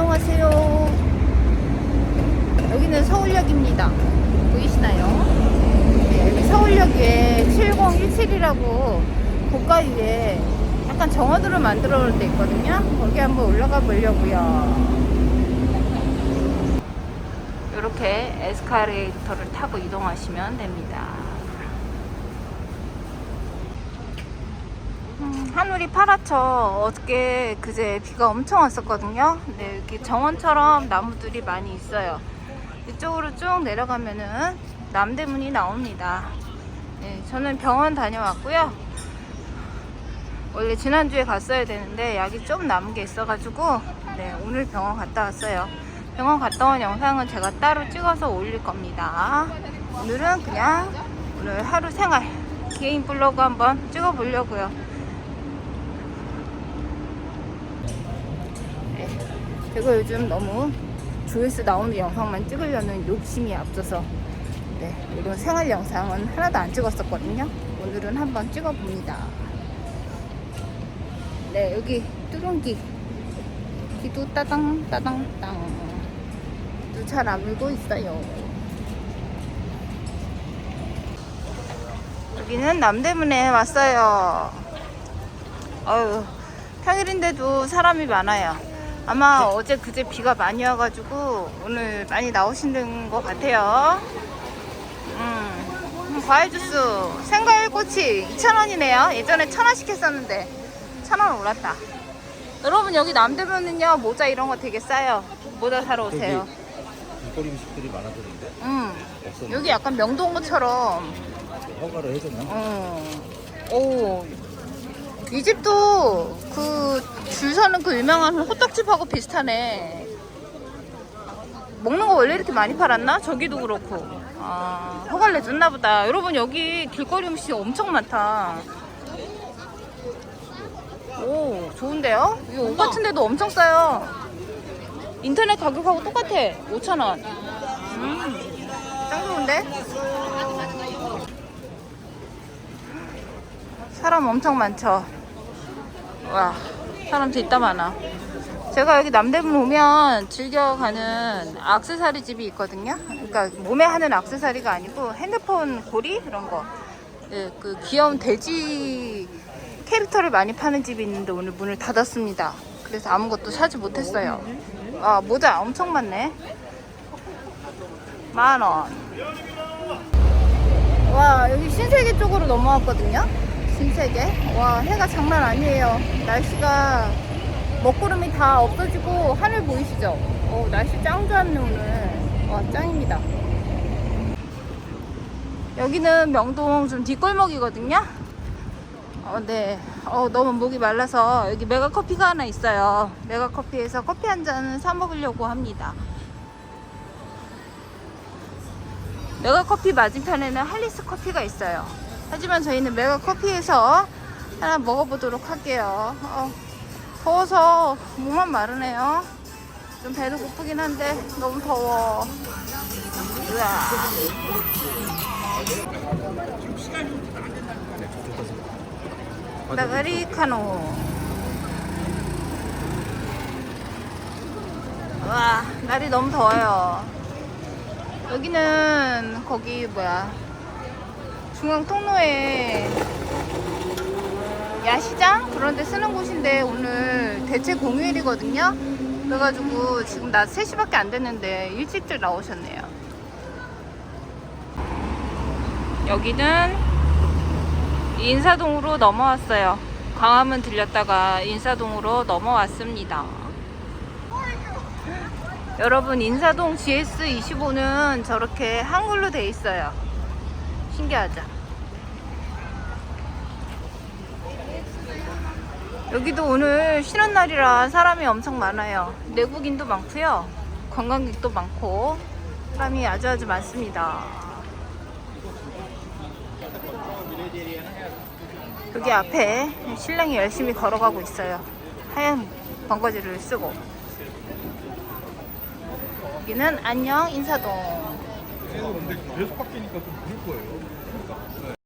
안녕하세요. 여기는 서울역입니다. 보이시나요? 네, 여기 서울역에 7017이라고 고가위에 약간 정원으로 만들어 놓을 때 있거든요. 거기 한번 올라가 보려고요. 이렇게 에스카레이터를 타고 이동하시면 됩니다. 음, 하늘이 파랗죠. 어저께 그제 비가 엄청 왔었거든요. 네, 이렇게 정원처럼 나무들이 많이 있어요. 이쪽으로 쭉 내려가면은 남대문이 나옵니다. 네, 저는 병원 다녀왔고요. 원래 지난주에 갔어야 되는데 약이 좀 남은 게 있어가지고 네, 오늘 병원 갔다 왔어요. 병원 갔다 온 영상은 제가 따로 찍어서 올릴 겁니다. 오늘은 그냥 오늘 하루 생활 개인 블로그 한번 찍어 보려고요. 네, 제가 요즘 너무 조회수 나오는 영상만 찍으려는 욕심이 앞서서 네, 이런 생활 영상은 하나도 안 찍었었거든요. 오늘은 한번 찍어 봅니다. 네, 여기 뚜룽기. 기도 따당 따당 땅. 잘안 물고 있어요. 여기는 남대문에 왔어요. 어유 평일인데도 사람이 많아요. 아마 어제 그제 비가 많이 와가지고 오늘 많이 나오시는 것 같아요. 음, 과일 주스 생과일꼬치 2,000원이네요. 예전에 1,000원씩 했었는데 1,000원 올랐다. 여러분 여기 남대문은요 모자 이런 거 되게 싸요. 모자 사러 오세요. 길거리 음식들이 많아졌는데 음, 없었는데 여기 약간 명동처럼 허가를 해줬나? 어. 오. 이 집도 그 줄 서는 그 유명한 호떡집하고 비슷하네. 먹는 거 원래 이렇게 많이 팔았나? 저기도 그렇고. 아, 허가를 내줬나 보다. 여러분 여기 길거리 음식 엄청 많다. 오, 좋은데요? 이옷 같은 데도 엄청 싸요. 인터넷 가격하고 똑같아. 5,000원. 음, 짱 좋은데? 사람 엄청 많죠. 와, 사람 진짜 많아. 제가 여기 남대문 오면 즐겨가는 악세사리 집이 있거든요. 그러니까 몸에 하는 악세사리가 아니고 핸드폰 고리 그런 거. 예, 그 귀여운 돼지 캐릭터를 많이 파는 집이 있는데 오늘 문을 닫았습니다. 그래서 아무것도 사지 못했어요. 아, 모자 엄청 많네. 만 원. 와, 여기 신세계 쪽으로 넘어왔거든요. 신세계. 와, 해가 장난 아니에요. 날씨가 먹구름이 다 없어지고 하늘 보이시죠? 어, 날씨 짱 좋았네, 오늘. 와, 짱입니다. 여기는 명동 좀 뒷골목이거든요. 어, 네. 어, 너무 목이 말라서 여기 메가 커피가 하나 있어요. 메가 커피에서 커피 한 잔은 사 먹으려고 합니다. 메가 커피 맞은편에는 할리스 커피가 있어요. 하지만 저희는 메가 커피에서 하나 먹어보도록 할게요. 어, 더워서 목만 마르네요. 좀 배도 고프긴 한데 너무 더워. 으아. 나가리카노. 와, 날이 너무 더워요. 여기는 거기 뭐야 중앙 통로에 야시장 그런 데 쓰는 곳인데 오늘 대체 공휴일이거든요. 그래가지고 지금 낮 3시밖에 안 됐는데 일찍들 나오셨네요. 여기는 인사동으로 넘어왔어요. 광화문 들렸다가 인사동으로 넘어왔습니다. 여러분 인사동 GS25는 저렇게 한글로 돼 있어요. 신기하죠? 여기도 오늘 쉬는 날이라 사람이 엄청 많아요. 내국인도 많고요. 관광객도 많고 사람이 아주 아주 많습니다. 여기 앞에 신랑이 열심히 걸어가고 있어요. 하얀 번거지를 쓰고. 여기는 안녕 인사동. 네. 계속 바뀌니까 좀 그럴 거예요. 그러니까. 네.